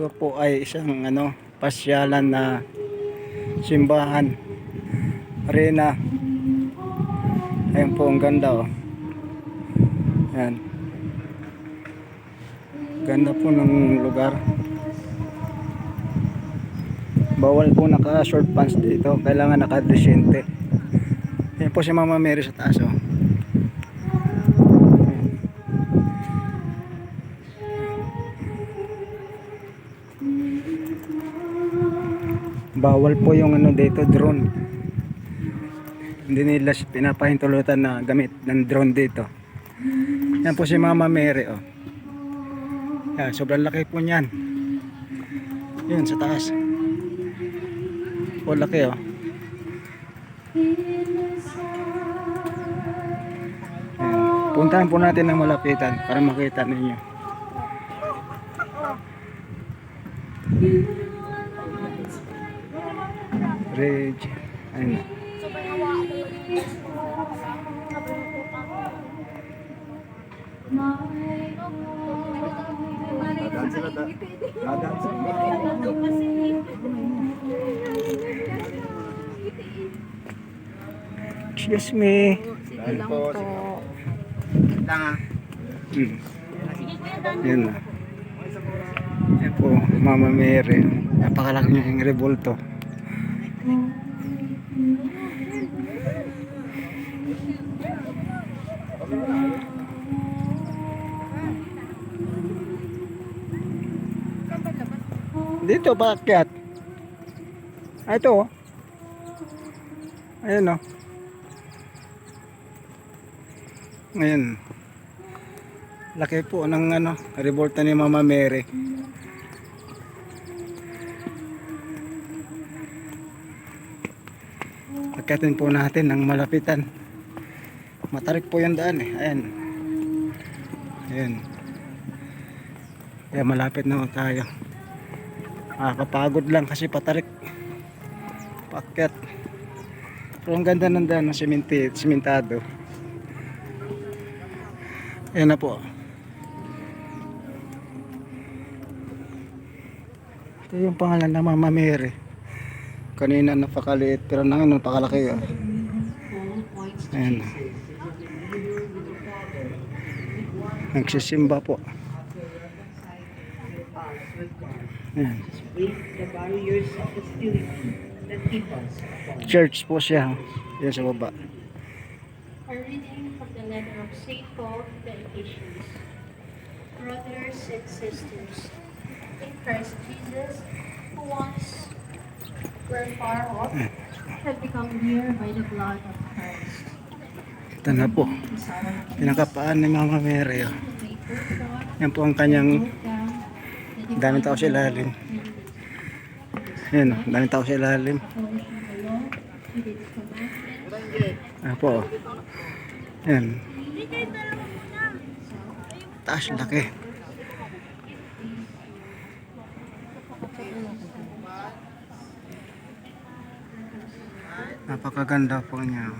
Ito po ay isang ano, pasyalan na simbahan. Arena. Ayan po, ang ganda oh. Ayan. Ganda po ng lugar. Bawal po naka short pants dito. Kailangan naka desyente. Ayan po si Mama Mary sa taas oh. Bawal po yung ano dito drone. Hindi nila pinapahintulutan na gamit ng drone dito. Yan po si Mama Mary oh. Yan, sobrang laki po niyan. Yun sa taas. Po laki oh. Yan. Puntahan po natin ng malapitan para makita ninyo. Rage. Ayun. Excuse me. Lang po. Hmm. Yan na. Yan po, Mama Mary. Napakalaki yung revolto. Dito, paakyat. Ah, ito oh. Ayan oh. Ngayon. Laki po ng ano, revolta ni Mama Mary. Pagkatin po natin ng malapitan. Matarik po yung daan eh. Ayan. Ayan. Kaya malapit na tayo. Nakakapagod lang kasi patarik. Pakyat. Pero ang ganda ng daan ng simenti, simentado. Ayan na po. Ito yung pangalan ng Mama Mary. Kanina napakaliit pero ngayon napakalaki. Oh. Ayan. Nagsisimba po. Ayan. Church po siya. Yan sa baba. A reading from the letter of St. Paul to the Ephesians. Brothers and sisters, in Christ Jesus, who once were far off, have become near by the blood of Christ. Ito na po. Pinakapaan ni Mama Mary. Oh. Yan po ang kanyang daming tao sa ilalim. Yan, oh, daming tao sa ilalim. Ah po. Yan. Taas laki. Napakaganda po niya.